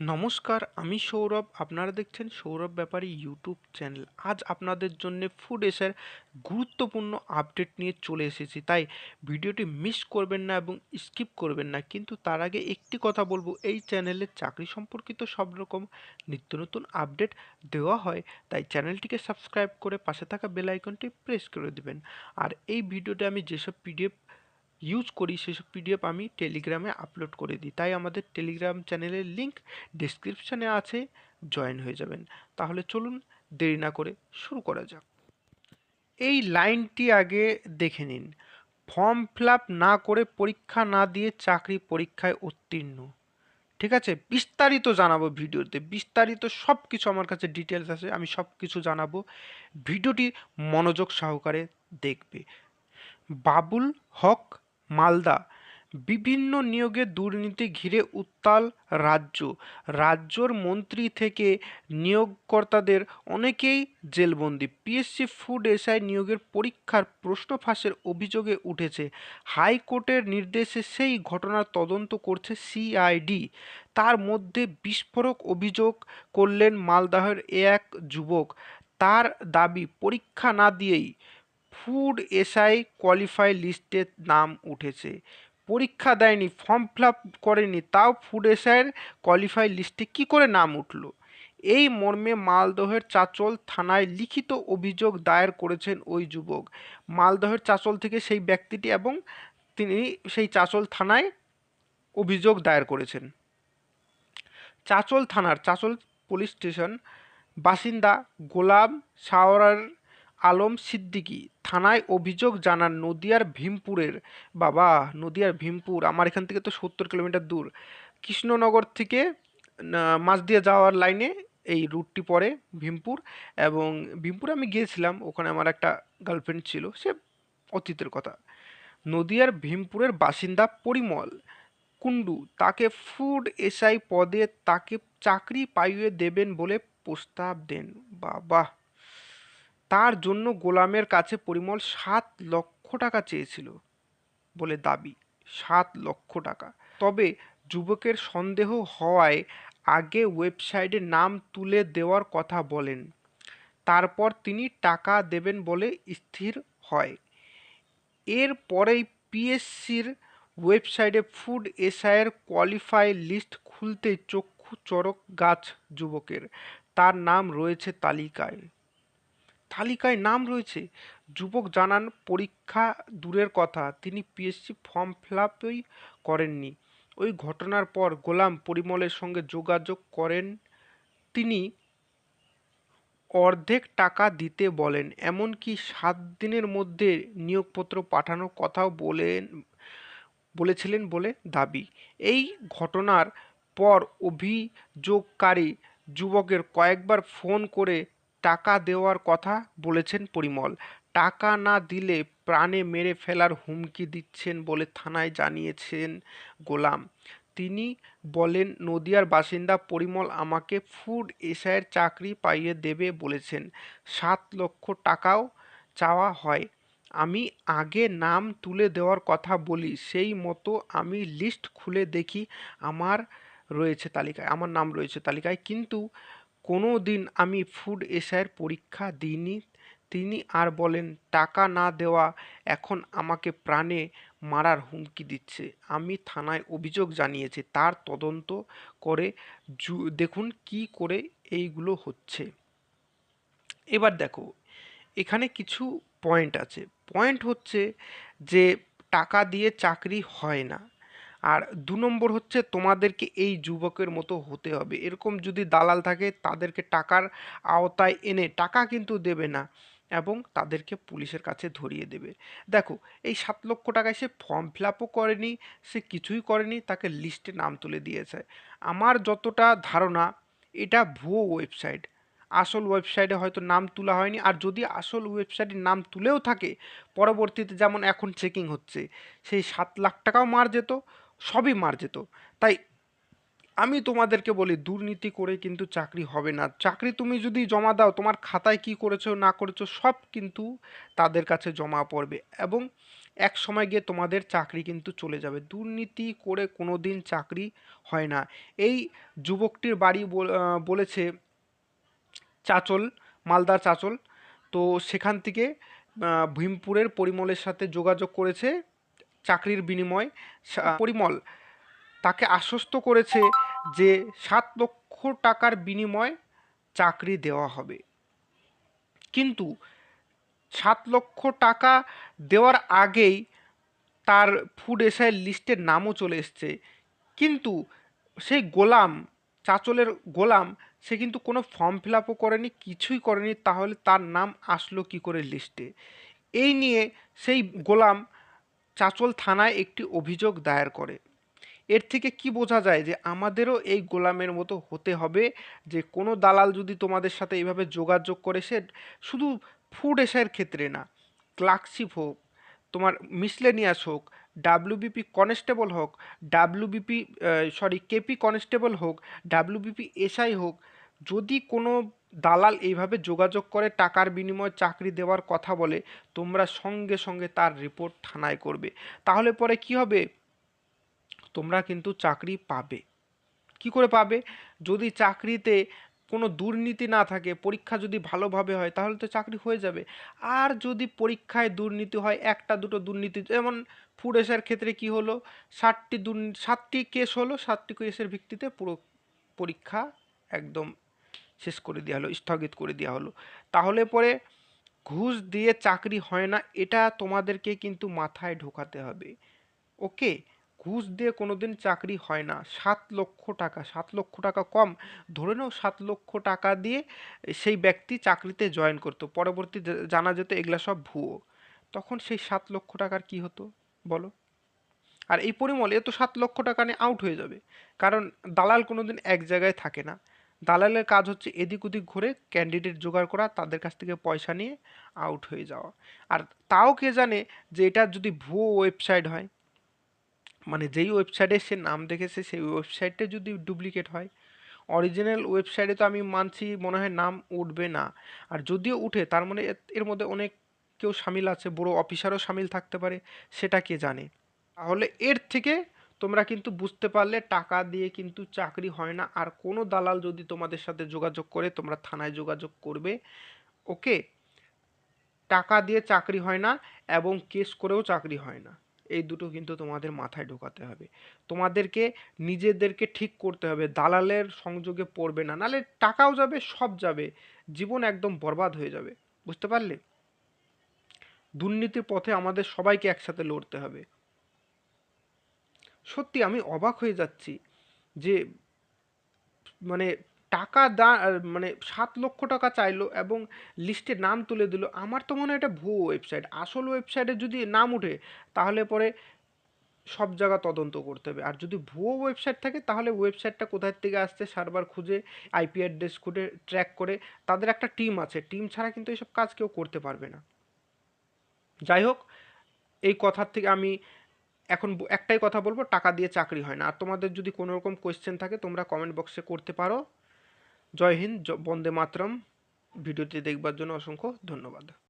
নমস্কার, আমি সৌরভ। আপনারা দেখছেন সৌরভ ব্যাপারী ইউটিউব চ্যানেল আজ আপনাদের জন্য ফুড এসের গুরুত্বপূর্ণ আপডেট নিয়ে চলে এসেছি। তাই ভিডিওটি মিস করবেন না এবং স্কিপ করবেন না। কিন্তু তার আগে একটি কথা বলব, এই চ্যানেলে চাকরি সম্পর্কিত সব রকম নিত্য নতুন আপডেট দেওয়া হয়। তাই চ্যানেলটিকে সাবস্ক্রাইব করে পাশে থাকা বেল আইকনটি প্রেস করে দেবেন। আর এই ভিডিওতে আমি যেসব পিডিএফ ইউজ করি সেসব পিডিএফ আমি টেলিগ্রামে আপলোড করে দিই। তাই আমাদের টেলিগ্রাম চ্যানেলের লিঙ্ক ডিসক্রিপশানে আছে জয়েন হয়ে যাবেন। তাহলে চলুন দেরি না করে শুরু করা যাক। এই লাইনটি আগে দেখে নিন। ফর্ম ফিল না করে পরীক্ষা না দিয়ে চাকরি পরীক্ষায় উত্তীর্ণ। ঠিক আছে? বিস্তারিত জানাব ভিডিওতে। বিস্তারিত সব কিছু আমার কাছে ডিটেলস আছে, আমি সব কিছু জানাব। ভিডিওটি মনোযোগ সহকারে দেখবে। বাবুল হক মালদা। বিভিন্ন নিয়োগে দুর্নীতি ঘিরে উত্তাল রাজ্য। রাজ্যর মন্ত্রী থেকে নিয়োগকর্তাদের অনেকেই জেলবন্দি। পিএসসি ফুড এসআই নিয়োগের পরীক্ষার প্রশ্ন ফাঁসের অভিযোগে উঠেছে, হাইকোর্টের নির্দেশে সেই ঘটনার তদন্ত করছে সিআইডি তার মধ্যে বিস্ফোরক অভিযোগ করলেন মালদাহের এক যুবক। তার দাবি, পরীক্ষা না দিয়েই ফুড এসআই কোয়ালিফাই লিস্টে নাম উঠেছে। পরীক্ষা দেয়নি, ফর্ম ফিল আপ করেনি, তাও ফুড এসআইয়ের কোয়ালিফাই লিস্টে কি করে নাম উঠল? এই মর্মে মালদহের চাচল থানায় লিখিত অভিযোগ দায়ের করেছেন ওই যুবক। মালদহের চাচল থেকে সেই ব্যক্তিটি এবং তিনি সেই চাচল থানায় অভিযোগ দায়ের করেছেন। চাচল থানার, চাচল পুলিশ স্টেশন বাসিন্দা গোলাম শাওরার আলম সিদ্দিকী। থানায় অভিযোগ জানান, নদিয়ার ভীমপুরের বাবা, নদিয়ার ভীমপুর, আমার এখান থেকে তো সত্তর কিলোমিটার দূর। কৃষ্ণনগর থেকে মাছ দিয়ে যাওয়ার লাইনে এই রুটটি পড়ে ভীমপুর এবং ভীমপুরে আমি গিয়েছিলাম, ওখানে আমার একটা গার্লফ্রেন্ড ছিল, সে অতীতের কথা। নদিয়ার ভীমপুরের বাসিন্দা পরিমল কুণ্ডু তাকে ফুড এসআই পদে তাকে চাকরি পাইয়ে দেবেন বলে প্রস্তাব দেন। বাবা! তার জন্য গোলামের কাছে পরিমল সাত লক্ষ টাকা চেয়েছিল বলে দাবি, সাত লক্ষ টাকা। তবে যুবকের সন্দেহ হওয়ায় আগে ওয়েবসাইটে নাম তুলে দেওয়ার কথা বলেন। তারপর তিনি টাকা দেবেন বলে স্থির হয়। এর পরেই পিএসসির ওয়েবসাইটে ফুড এসআইয়ের কোয়ালিফাই লিস্ট খুলতে চক্ষু চরক গাছ যুবকের। তার নাম রয়েছে তালিকায়। তালিকায় নাম রয়েছে। যুবক জানান, পরীক্ষা দূরের কথা। তিনি পিএসসি ফর্ম ফিল আপই করেননি। ওই ঘটনার পর গোলাম পরিমলের সঙ্গে যোগাযোগ করেন। তিনি অর্ধেক টাকা দিতে বলেন। এমনকি সাত দিনের মধ্যে নিয়োগপত্র পাঠানোর কথাও বলেন, বলেছিলেন বলে দাবি। এই ঘটনার পর অভিযোগকারী যুবকের কয়েকবার ফোন করে টাকা দেওয়ার কথা বলেছেন পরিমল। টাকা না দিলে প্রাণে মেরে ফেলার হুমকি দিচ্ছেন বলে থানায় জানিয়েছেন গোলাম। তিনি বলেন, নদিয়ার বাসিন্দা পরিমল আমাকে ফুড এসআইয়ের চাকরি পাইয়ে দেবে বলেছেন। সাত লক্ষ টাকাও চাওয়া হয়। আমি আগে নাম তুলে দেওয়ার কথা বলি, সেই মতো আমি লিস্ট খুলে দেখি আমার রয়েছে তালিকায়, আমার নাম রয়েছে তালিকায়। কিন্তু কোনো দিন আমি ফুড এসআইয়ের পরীক্ষা দিইনি। তিনি আর বলেন, টাকা না দেওয়া এখন আমাকে প্রাণে মারার হুমকি দিচ্ছে। আমি থানায় অভিযোগ জানিয়েছি, তার তদন্ত করে দেখুন কি করে এইগুলো হচ্ছে। এবার দেখো, এখানে কিছু পয়েন্ট আছে। পয়েন্ট হচ্ছে যে, টাকা দিয়ে চাকরি হয় না। আর দু নম্বর হচ্ছে তোমাদেরকে এই যুবকের মতো হতে হবে। এরকম যদি দালাল থাকে, তাদেরকে টাকার আওতায় এনে টাকা কিন্তু দেবে না এবং তাদেরকে পুলিশের কাছে ধরিয়ে দেবে। দেখো, এই সাত লক্ষ টাকায় সে ফর্ম ফিল আপও করেনি, সে কিছুই করেনি, তাকে লিস্টে নাম তুলে দিয়েছে। আমার যতটা ধারণা, এটা ভুয়ো ওয়েবসাইট আসল ওয়েবসাইটে হয়তো নাম তোলা হয়নি, আর যদি আসল ওয়েবসাইটে নাম তুলেও থাকে, পরবর্তীতে যেমন এখন চেকিং হচ্ছে, সেই সাত লাখ টাকাও মার যেত সবই মার যেত। তাই আমি তোমাদেরকে বলি, দুর্নীতি করে কিন্তু চাকরি হবে না। চাকরি তুমি যদি জমা দাও, তোমার খাতায় কি করেছ, না করেছ, সব কিন্তু তাদের কাছে জমা পড়বে এবং এক সময় গিয়ে তোমাদের চাকরি কিন্তু চলে যাবে। দুর্নীতি করে কোনো দিন চাকরি হয় না। এই যুবকটির বাড়ি বলেছে চাচল, মালদার চাচল, তো সেখান থেকে ভীমপুরের পরিমলের সাথে যোগাযোগ করেছে। চাকরির বিনিময় পরিমল তাকে আশ্বস্ত করেছে যে সাত লক্ষ টাকার বিনিময় চাকরি দেওয়া হবে। কিন্তু সাত লক্ষ টাকা দেওয়ার আগেই তার ফুড এসআই লিস্টের নামও চলে এসছে। কিন্তু সেই গোলাম, চাচলের গোলাম, সে কিন্তু কোনো ফর্ম ফিল আপও করেনি, কিছুই করেনি, তাহলে তার নাম আসলো কি করে লিস্টে এই নিয়ে সেই গোলাম চাচল থানায় একটি অভিযোগ দায়ের করে। এর থেকে কি বোঝা যায় যে আমাদেরও এই গোলামের মতো হতে হবে যে কোনো দালাল যদি তোমাদের সাথে এইভাবে যোগাযোগ করে, সে শুধু ফুড এসের ক্ষেত্রে না, ক্লার্কশিপ হোক, তোমার মিসলেনিয়াস হোক, ডাব্লিউবিপি কনস্টেবল হোক, ডাব্লিউবিপি সরি কেপি কনস্টেবল হোক, ডাব্লিউবিপি এসআই হোক, যদি কোনো দালাল এইভাবে যোগাযোগ করে টাকার বিনিময়ে চাকরি দেওয়ার কথা বলে, তোমরা সঙ্গে সঙ্গে তার রিপোর্ট থানায় করবে। তাহলে পরে কি হবে? তোমরা কিন্তু চাকরি পাবে। কি করে পাবে? যদি চাকরিতে কোনো দুর্নীতি না থাকে, পরীক্ষা যদি ভালোভাবে হয়, তাহলে তো চাকরি হয়ে যাবে। আর যদি পরীক্ষায় দুর্নীতি হয়, একটা দুটো দুর্নীতি, যেমন ফুড এসের ক্ষেত্রে কি হলো? ষাটটি দুর্নীতি সাতটি কেস হলো, সাতটি কেসের ভিত্তিতে পুরো পরীক্ষা একদম শেষ করে দেওয়া হলো, স্থগিত করে দেওয়া হলো। তাহলে পরে ঘুষ দিয়ে চাকরি হয় না, এটা তোমাদেরকে কিন্তু মাথায় ঢোকাতে হবে। ওকে? ঘুষ দিয়ে কোনো দিন চাকরি হয় না। সাত লক্ষ টাকা, সাত লক্ষ টাকা কম। ধরে নাও সাত লক্ষ টাকা দিয়ে সেই ব্যক্তি চাকরিতে জয়েন করতো। পরবর্তী জানা যেত এগুলা সব ভুয়ো। তখন সেই সাত লক্ষ টাকার কি হতো? বলো। আর এই পরিমল, এ তো সাত লক্ষ টাকা নিয়ে আউট হয়ে যাবে। কারণ দালাল কোনোদিন এক জায়গায় থাকে না। দালালের কাজ হচ্ছে এদিক ওদিক ঘুরে ক্যান্ডিডেট জোগাড় করা, তাদের কাছ থেকে পয়সা নিয়ে আউট হয়ে যাওয়া। আর তাও কে জানে যে এটা যদি ভুয়ো ওয়েবসাইট হয় মানে যেই ওয়েবসাইটে সে নাম দেখেছে, সেই ওয়েবসাইটে যদি ডুপ্লিকেট হয় অরিজিনাল ওয়েবসাইটে তো আমি মানছি মনে হয় নাম উঠবে না। আর যদিও উঠে, তার মানে এর- এর মধ্যে অনেক কেউ সামিল আছে, বড় অফিসারও সামিল থাকতে পারে, সেটা কে জানে? তাহলে এর থেকে তোমরা কিন্তু বুঝতে পারলে টাকা দিয়ে কিন্তু চাকরি হয় না। আর কোনো দালাল যদি তোমাদের সাথে যোগাযোগ করে, তোমরা থানায় যোগাযোগ করবে ওকে টাকা দিয়ে চাকরি হয় না এবং কেস করেও চাকরি হয় না। এই দুটো কিন্তু তোমাদের মাথায় ঢোকাতে হবে। তোমাদেরকে, নিজেদেরকে ঠিক করতে হবে। দালালের সংযোগে পড়বে না। নালে টাকাও যাবে, সব যাবে। জীবন একদম বরবাদ হয়ে যাবে। বুঝতে পারলে? দুর্নীতির পথে আমাদের সবাইকে একসাথে লড়তে হবে। সত্যি আমি অবাক হয়ে যাচ্ছি যে মানে টাকা দা মানে সাত লক্ষ টাকা চাইলো এবং লিস্টে নাম তুলে দিল। আমার তো মনে হয় এটা ভুয়ো ওয়েবসাইট আসল ওয়েবসাইটে যদি নাম উঠে তাহলে পরে সব জায়গা তদন্ত করতে হবে। আর যদি ভুয়ো ওয়েবসাইট থাকে, তাহলে ওয়েবসাইটটা কোথায় থেকে আসছে সার্ভার খুঁজে আইপি অ্যাড্রেস খুঁজে ট্র্যাক করে, তাদের একটা টিম আছে। টিম ছাড়া কিন্তু এইসব কাজ কেউ করতে পারবে না। যাই হোক, এই কথার থেকে আমি এখন একটাই কথা বলব, টাকা দিয়ে চাকরি হয় না। আর তোমাদের যদি কোনো রকম কোয়েশ্চেন থাকে, তোমরা কমেন্ট বক্সে করতে পারো। জয় হিন্দ বন্দে মাতরম। ভিডিওটি দেখবার জন্য অসংখ্য ধন্যবাদ।